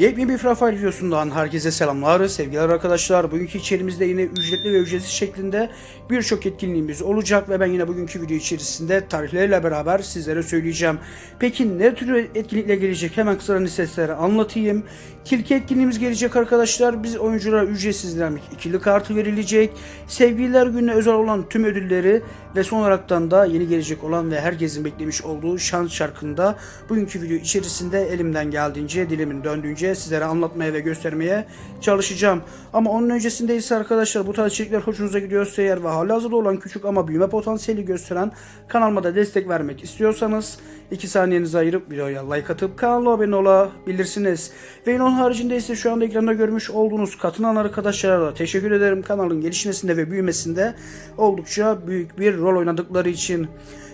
Yepyeni bir Frafire videosundan herkese selamlar, sevgiler arkadaşlar. Bugünkü içerimizde yine ücretli ve ücretsiz şeklinde birçok etkinliğimiz olacak ve ben yine bugünkü video içerisinde tarihlerle beraber sizlere söyleyeceğim. Peki ne tür etkinlikle gelecek? Hemen kısa listesleri anlatayım. Tilki etkinliğimiz gelecek arkadaşlar. Biz oyunculara ücretsiz dinamik ikili kartı verilecek. Sevgililer gününe özel olan tüm ödülleri ve son olaraktan da yeni gelecek olan ve herkesin beklemiş olduğu şans şarkında bugünkü video içerisinde elimden geldiğince dilimin döndüğünce sizlere anlatmaya ve göstermeye çalışacağım. Ama onun öncesinde ise arkadaşlar bu tarz içerikler hoşunuza gidiyorsa eğer ve halihazırda olan küçük ama büyüme potansiyeli gösteren kanalıma da destek vermek istiyorsanız 2 saniyenizi ayırıp videoya like atıp kanala abone olabilirsiniz. Ve onun haricinde ise şu anda ekranda görmüş olduğunuz katılan arkadaşlara da teşekkür ederim. Kanalın gelişmesinde ve büyümesinde oldukça büyük bir rol oynadıkları için.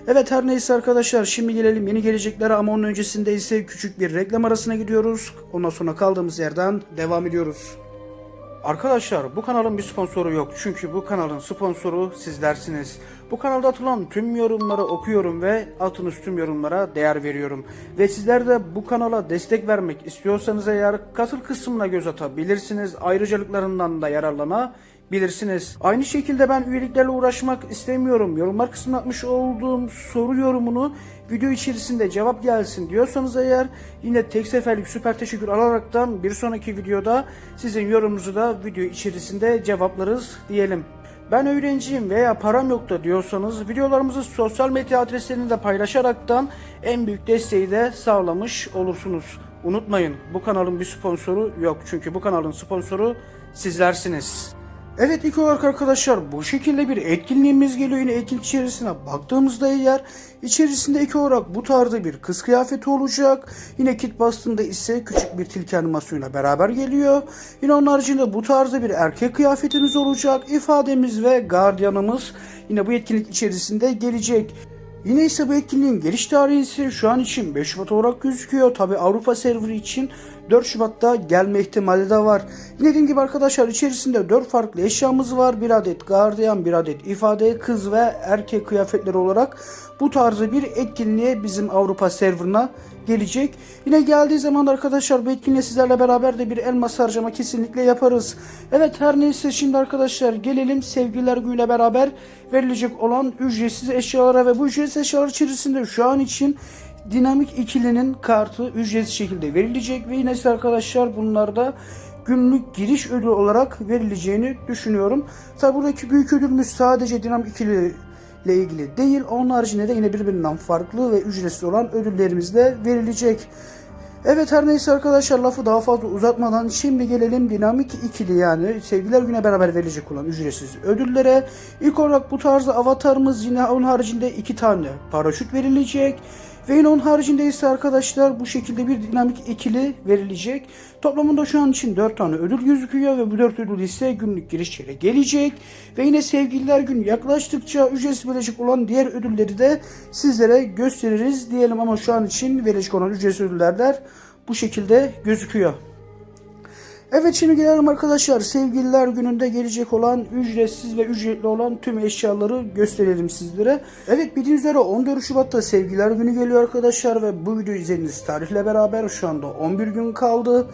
Evet her neyse arkadaşlar şimdi gelelim yeni geleceklere ama onun öncesinde ise küçük bir reklam arasına gidiyoruz. Ondan sonra kaldığımız yerden devam ediyoruz. Arkadaşlar bu kanalın bir sponsoru yok çünkü bu kanalın sponsoru sizlersiniz. Bu kanalda atılan tüm yorumları okuyorum ve atınız tüm yorumlara değer veriyorum. Ve sizler de bu kanala destek vermek istiyorsanız eğer katıl kısmına göz atabilirsiniz. Ayrıcalıklarından da yararlanabilirsiniz. Aynı şekilde ben üyeliklerle uğraşmak istemiyorum. Yorumlar kısmına atmış olduğum soru yorumunu video içerisinde cevap gelsin diyorsanız eğer yine tek seferlik süper teşekkür alaraktan bir sonraki videoda sizin yorumunuzu da video içerisinde cevaplarız diyelim. Ben öğrenciyim veya param yok da diyorsanız videolarımızı sosyal medya adreslerini de paylaşaraktan en büyük desteği de sağlamış olursunuz. Unutmayın bu kanalın bir sponsoru yok çünkü bu kanalın sponsoru sizlersiniz. Evet ilk olarak arkadaşlar bu şekilde bir etkinliğimiz geliyor yine etkinlik içerisine baktığımızda eğer içerisinde ilk olarak bu tarzda bir kız kıyafeti olacak. Yine kit bastığında ise küçük bir tilki animasyonuyla beraber geliyor. Yine onun haricinde bu tarzda bir erkek kıyafetimiz olacak. İfademiz ve gardiyanımız yine bu etkinlik içerisinde gelecek. Yine ise bu etkinliğin geliş tarihi ise şu an için 5 Şubat olarak gözüküyor. Tabi Avrupa serveri için 4 Şubat'ta gelme ihtimali de var. Yine dediğim gibi arkadaşlar içerisinde 4 farklı eşyamız var. Bir adet gardiyan, bir adet ifade, kız ve erkek kıyafetleri olarak bu tarzı bir etkinliğe bizim Avrupa serverına gelecek. Yine geldiği zaman arkadaşlar bu etkinliğe sizlerle beraber de bir elmas harcama kesinlikle yaparız. Evet her neyse şimdi arkadaşlar gelelim sevgililer günüyle beraber verilecek olan ücretsiz eşyalara ve bu ücretsiz eşyalar içerisinde şu an için dinamik ikilinin kartı ücretsiz şekilde verilecek ve yine size arkadaşlar bunlarda günlük giriş ödülü olarak verileceğini düşünüyorum. Tabi buradaki büyük ödülümüz sadece dinamik ikili ile ilgili değil. Onun haricinde de yine birbirinden farklı ve ücretsiz olan ödüllerimiz de verilecek. Evet her neyse arkadaşlar lafı daha fazla uzatmadan şimdi gelelim dinamik ikili yani sevgiler güne beraber verilecek olan ücretsiz ödüllere. İlk olarak bu tarzda avatarımız yine onun haricinde iki tane paraşüt verilecek. Ve yine onun haricinde ise arkadaşlar bu şekilde bir dinamik ikili verilecek. Toplamında şu an için 4 tane ödül gözüküyor ve bu 4 ödül ise günlük girişlere gelecek. Ve yine sevgililer günü yaklaştıkça ücretsiz verecek olan diğer ödülleri de sizlere gösteririz diyelim ama şu an için verecek olan ücretsiz ödüller bu şekilde gözüküyor. Evet şimdi gelelim arkadaşlar sevgililer gününde gelecek olan ücretsiz ve ücretli olan tüm eşyaları gösterelim sizlere. Evet bildiğiniz üzere 14 Şubat'ta sevgililer günü geliyor arkadaşlar ve bu videoyu izlediğiniz tarihle beraber şu anda 11 gün kaldı.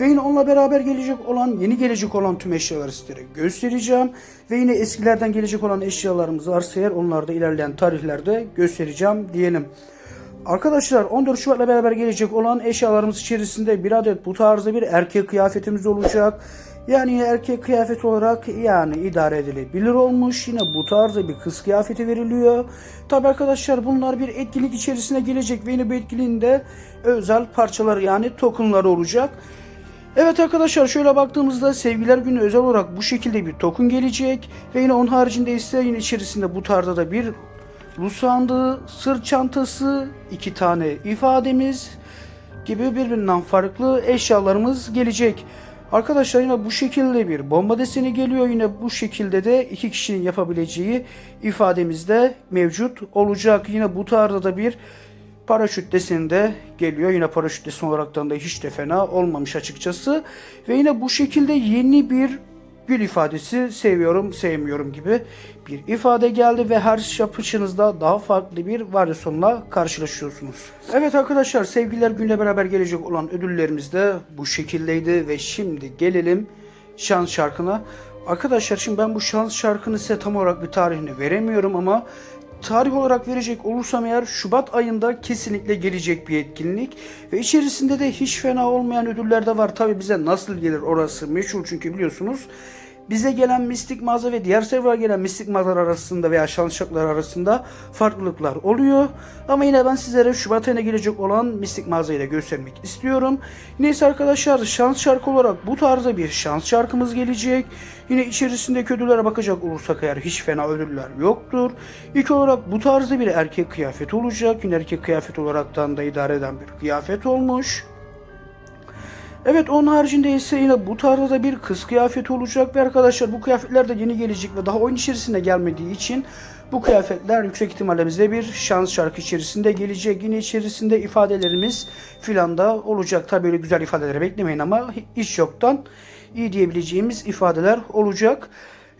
Ve yine onunla beraber gelecek olan yeni gelecek olan tüm eşyaları sizlere göstereceğim. Ve yine eskilerden gelecek olan eşyalarımız varsa eğer onları da ilerleyen tarihlerde göstereceğim diyelim. Arkadaşlar 14 Şubat'la beraber gelecek olan eşyalarımız içerisinde bir adet bu tarzda bir erkek kıyafetimiz olacak. Yani erkek kıyafet olarak yani idare edilebilir olmuş. Yine bu tarzda bir kız kıyafeti veriliyor. Tabi arkadaşlar bunlar bir etkinlik içerisine gelecek ve yine bu etkinliğin de özel parçaları yani tokenları olacak. Evet arkadaşlar şöyle baktığımızda sevgiler günü özel olarak bu şekilde bir token gelecek. Ve yine onun haricinde ise yine içerisinde bu tarzda da bir Rus sandığı, sırt çantası, iki tane ifademiz gibi birbirinden farklı eşyalarımız gelecek. Arkadaşlar yine bu şekilde bir bomba deseni geliyor. Yine bu şekilde de iki kişinin yapabileceği ifademiz de mevcut olacak. Yine bu tarzda da bir paraşüt deseni de geliyor. Yine paraşüt deseni olaraktan da hiç de fena olmamış açıkçası. Ve yine bu şekilde yeni bir gül ifadesi seviyorum sevmiyorum gibi bir ifade geldi ve her yapışınızda daha farklı bir varyasyonla karşılaşıyorsunuz. Evet arkadaşlar sevgililer günle beraber gelecek olan ödüllerimiz de bu şekildeydi ve şimdi gelelim şans şarkına. Arkadaşlar şimdi ben bu şans şarkını size tam olarak bir tarihini veremiyorum ama tarih olarak verecek olursam eğer Şubat ayında kesinlikle gelecek bir etkinlik ve içerisinde de hiç fena olmayan ödüller de var. Tabi bize nasıl gelir orası meşhur çünkü biliyorsunuz bize gelen mistik mağaza ve diğer server'a gelen mistik mağazalar arasında veya şans şarkılar arasında farklılıklar oluyor. Ama yine ben sizlere Şubat ayına gelecek olan mistik mağazayı da göstermek istiyorum. Neyse arkadaşlar şans şarkı olarak bu tarzda bir şans şarkımız gelecek. Yine içerisindeki ödüllere bakacak olursak eğer hiç fena ödüller yoktur. İlk olarak bu tarzda bir erkek kıyafeti olacak. Yine erkek kıyafet olaraktan da idare eden bir kıyafet olmuş. Evet onun haricinde ise yine bu tarzda da bir kız kıyafeti olacak ve arkadaşlar bu kıyafetler de yeni gelecek ve daha oyun içerisinde gelmediği için bu kıyafetler yüksek ihtimalle bize bir şans şarkı içerisinde gelecek. Yine içerisinde ifadelerimiz filan da olacak. Tabi öyle güzel ifadeleri beklemeyin ama hiç yoktan iyi diyebileceğimiz ifadeler olacak.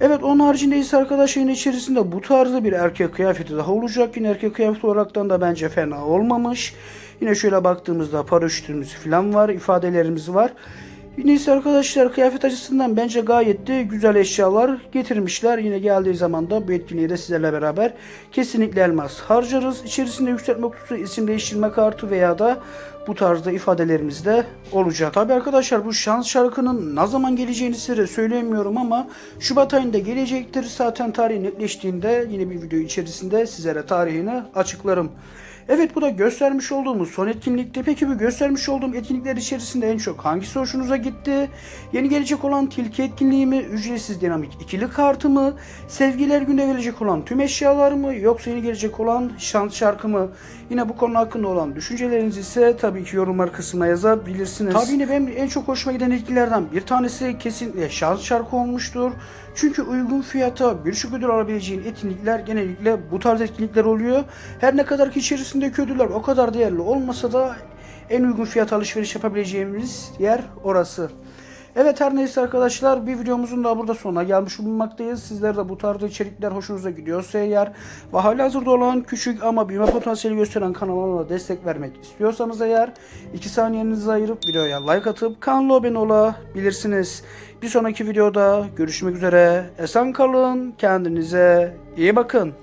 Evet onun haricinde ise arkadaşlar içerisinde bu tarzda bir erkek kıyafeti daha olacak. Yine erkek kıyafeti olaraktan da bence fena olmamış. Yine şöyle baktığımızda paraşütümüz falan var, ifadelerimiz var. Yine ise arkadaşlar kıyafet açısından bence gayet de güzel eşyalar getirmişler. Yine geldiği zaman da bu etkinliği de sizlerle beraber kesinlikle elmas harcarız. İçerisinde yükseltme kutusu, isim değiştirme kartı veya da bu tarzda ifadelerimiz de olacak. Tabi arkadaşlar bu şans şarkının ne zaman geleceğini size söyleyemiyorum ama Şubat ayında gelecektir. Zaten tarihi netleştiğinde yine bir video içerisinde sizlere tarihini açıklarım. Evet bu da göstermiş olduğumuz son etkinlikte. Peki bu göstermiş olduğum etkinlikler içerisinde en çok hangisi hoşunuza gitti? Yeni gelecek olan tilki etkinliği mi? Ücretsiz dinamik ikili kartı mı? Sevgiler günde verecek olan tüm eşyalar mı? Yoksa yeni gelecek olan şans şarkı mı? Yine bu konu hakkında olan düşüncelerinizi ise tabii ki yorumlar kısmına yazabilirsiniz. Tabii yine benim en çok hoşuma giden etkilerden bir tanesi kesinlikle şans şarkı olmuştur. Çünkü uygun fiyata birçok ödül alabileceğin etkinlikler genellikle bu tarz etkinlikler oluyor. Her ne kadar ki içerisindeki ödüller o kadar değerli olmasa da en uygun fiyat alışveriş yapabileceğimiz yer orası. Evet her neyse arkadaşlar bir videomuzun da burada sonuna gelmiş bulunmaktayız. Sizler de bu tarzda içerikler hoşunuza gidiyorsa eğer ve hala hazırda olan küçük ama büyüme potansiyeli gösteren kanalıma destek vermek istiyorsanız eğer 2 saniyenizi ayırıp videoya like atıp kanala abone olabilirsiniz. Bir sonraki videoda görüşmek üzere. Esen kalın. Kendinize iyi bakın.